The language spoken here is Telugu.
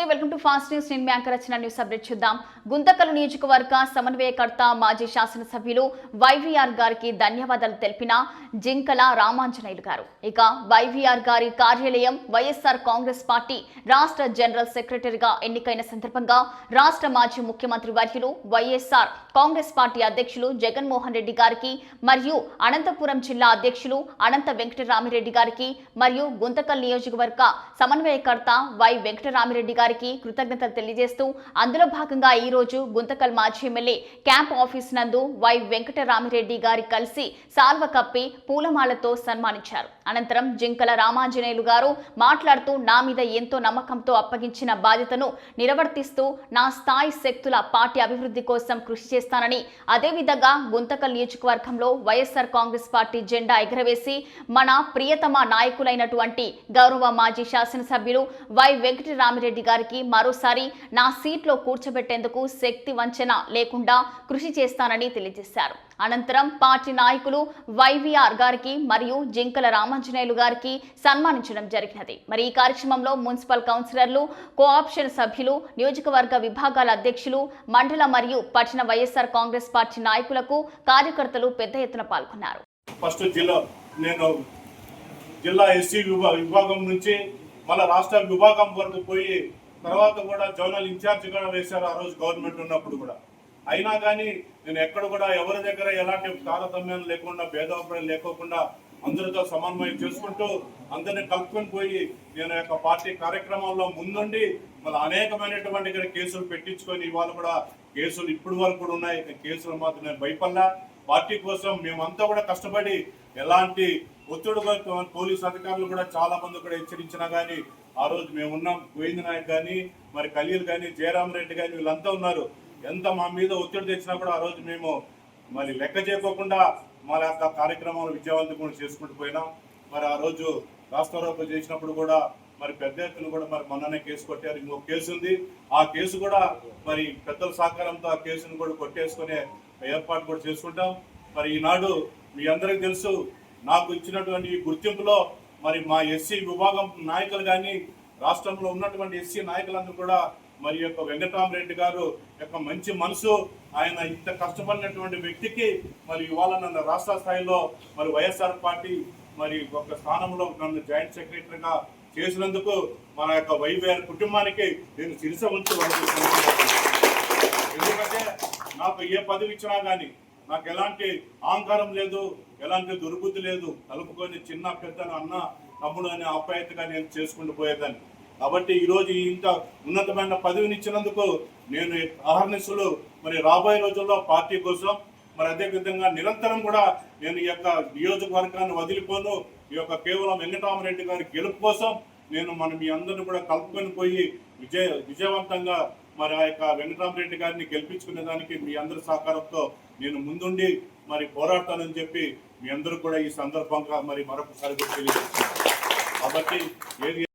నమస్తే. Welcome to fast news. నేను మ్యాంకర్ రచన. న్యూస్ అప్డేట్ చూద్దాం. గుంతకల్ నియోజకవర్గ సమన్వయకర్త మాజీ శాసనసభ్యులు వైవీఆర్ గారికి ధన్యవాదాలు తెలిపిన జింకల రామాంజనేయులు గారు. ఇక వైవీఆర్ గారి కార్యాలయం వైఎస్ఆర్ కాంగ్రెస్ పార్టీ రాష్ట్ర జనరల్ సెక్రటరీగా ఎన్నికైన సందర్భంగా రాష్ట్ర మాజీ ముఖ్యమంత్రి వర్యులు వైఎస్ఆర్ కాంగ్రెస్ పార్టీ అధ్యక్షులు జగన్మోహన్ రెడ్డి గారికి మరియు అనంతపురం జిల్లా అధ్యక్షులు అనంత వెంకటరామిరెడ్డి గారికి మరియు గుంతకల్ నియోజకవర్గ సమన్వయకర్త వై వెంకటరామిరెడ్డి గారికి కృతజ్ఞతలు తెలియజేస్తూ అందులో భాగంగా ఈ రోజు గుంతకల్ మాజీ ఎమ్మెల్యే క్యాంప్ ఆఫీస్ నందు వై వెంకటరామిరెడ్డి గారి కలిసి సాల్వ కప్పి పూలమాలతో సన్మానించారు. అనంతరం జింకల రామాంజనేయులు గారు మాట్లాడుతూ నా మీద ఎంతో నమ్మకంతో అప్పగించిన బాధ్యతను నిర్వర్తిస్తూ నా స్థాయి శక్తుల పార్టీ అభివృద్ధి కోసం కృషి చేస్తానని అదేవిధంగా గుంతకల్ నియోజకవర్గంలో వైఎస్ఆర్ కాంగ్రెస్ పార్టీ జెండా ఎగరవేసి మన ప్రియతమ నాయకులైనటువంటి గౌరవ మాజీ శాసనసభ్యులు వై వెంకటరామిరెడ్డి గారికి మరోసారి నా సీట్లో కూర్చోబెట్టేందుకు శక్తి వంచన లేకుండా కృషి చేస్తానని తెలియజేశారు. అనంతరం పార్టీ నాయకులు వైవీఆర్ గారికి మరియు జింకల రామాంజనేయులు గారికి సన్మానించడం జరిగినది. మరి ఈ కార్యక్రమంలో మున్సిపల్ కౌన్సిలర్లు కోఆప్షన్ సభ్యులు నియోజకవర్గ విభాగాల అధ్యక్షులు మండల మరియు పట్టణ వైఎస్ఆర్ కాంగ్రెస్ పార్టీ నాయకులకు కార్యకర్తలు పెద్ద ఎత్తున పాల్గొన్నారు. ఫస్ట్ జిల్లా నేను జిల్లా ఎస్సీ విభాగం నుంచి మన రాష్ట్ర విభాగం వరకు పోయి తర్వాత కూడా జోనల్ ఇన్ఛార్జ్ కూడా వేశారు ఆ రోజు గవర్నమెంట్ ఉన్నప్పుడు కూడా. అయినా కానీ నేను ఎక్కడ కూడా ఎవరి దగ్గర ఎలాంటి తారతమ్యం లేకుండా భేదాభిప్రాయం లేకోకుండా అందరితో సమన్వయం చేసుకుంటూ అందరిని కలుపుకొని పోయి నేను యొక్క పార్టీ కార్యక్రమంలో ముందుండి మళ్ళీ అనేకమైనటువంటి ఇక్కడ కేసులు పెట్టించుకొని ఇవాళ కూడా కేసులు ఇప్పటి వరకు కూడా ఉన్నాయి. కేసులు మాత్రం నేను భయపడలా. పార్టీ కోసం మేమంతా కూడా కష్టపడి ఎలాంటి ఒత్తిడి పోలీస్ అధికారులు కూడా చాలా మంది కూడా హెచ్చరించినా కానీ ఆ రోజు మేము ఉన్నాం. గోవింద నాయక్ కానీ మరి ఖలీల్ కానీ జయరామ్ రెడ్డి కానీ వీళ్ళంతా ఉన్నారు. ఎంత మా మీద ఒత్తిడి తెచ్చినా కూడా ఆ రోజు మేము మరి లెక్క చేయకోకుండా మా యొక్క కార్యక్రమాలు విజయవంతం చేసుకుంటూ పోయినాం. మరి ఆ రోజు రాష్ట్రారోపణ చేసినప్పుడు కూడా మరి పెద్ద ఎత్తున కూడా మరి మొన్ననే కేసు కొట్టారు. ఇంకొక కేసు ఉంది. ఆ కేసు కూడా మరి పెద్దల సహకారంతో ఆ కేసును కూడా కొట్టేసుకునే ఏర్పాటు కూడా చేసుకుంటాం. మరి ఈనాడు మీ అందరికీ తెలుసు నాకు ఇచ్చినటువంటి గుర్తింపులో మరి మా ఎస్సీ విభాగం నాయకులు కానీ రాష్ట్రంలో ఉన్నటువంటి ఎస్సీ నాయకులందరూ కూడా మరి యొక్క వెంకటరామరెడ్డి గారు యొక్క మంచి మనసు ఆయన ఇంత కష్టపడినటువంటి వ్యక్తికి మరి ఇవాళ నన్ను రాష్ట్ర స్థాయిలో మరి వైఎస్ఆర్ పార్టీ మరి ఒక స్థానంలో నన్ను జాయింట్ సెక్రటరీగా చేసినందుకు మన యొక్క వైవేఆర్ కుటుంబానికి నేను శిరస ఉంచి ఎందుకంటే నాకు ఏ పదవి ఇచ్చినా కానీ నాకు ఎలాంటి అహంకారం లేదు ఎలాంటి దుర్బుద్ధి లేదు. కలుపుకొని చిన్న పెద్ద అన్న తమ్ముడు అనే ఆప్యాయతగా నేను చేసుకుంటూ పోయేదాన్ని. కాబట్టి ఈరోజు ఇంత ఉన్నతమైన పదవిని ఇచ్చినందుకు నేను అహర్నిశలు మరి రాబోయే రోజుల్లో పార్టీ కోసం మరి అదే విధంగా నిరంతరం కూడా నేను ఈ యొక్క నియోజకవర్గాన్ని వదిలిపోను. ఈ యొక్క కేవలం వెంకటరామరెడ్డి గారి గెలుపు కోసం నేను మన మీ అందరిని కూడా కలుపుకొని పోయి విజయ విజయవంతంగా మరి ఆ యొక్క వెంకటరామరెడ్డి గారిని గెలిపించుకునే దానికి మీ అందరి సహకారంతో నేను ముందుండి మరి పోరాడతానని చెప్పి మీ అందరూ కూడా ఈ సందర్భంగా మరి మరొకసారి తెలియజేస్తున్నాను. కాబట్టి ఏది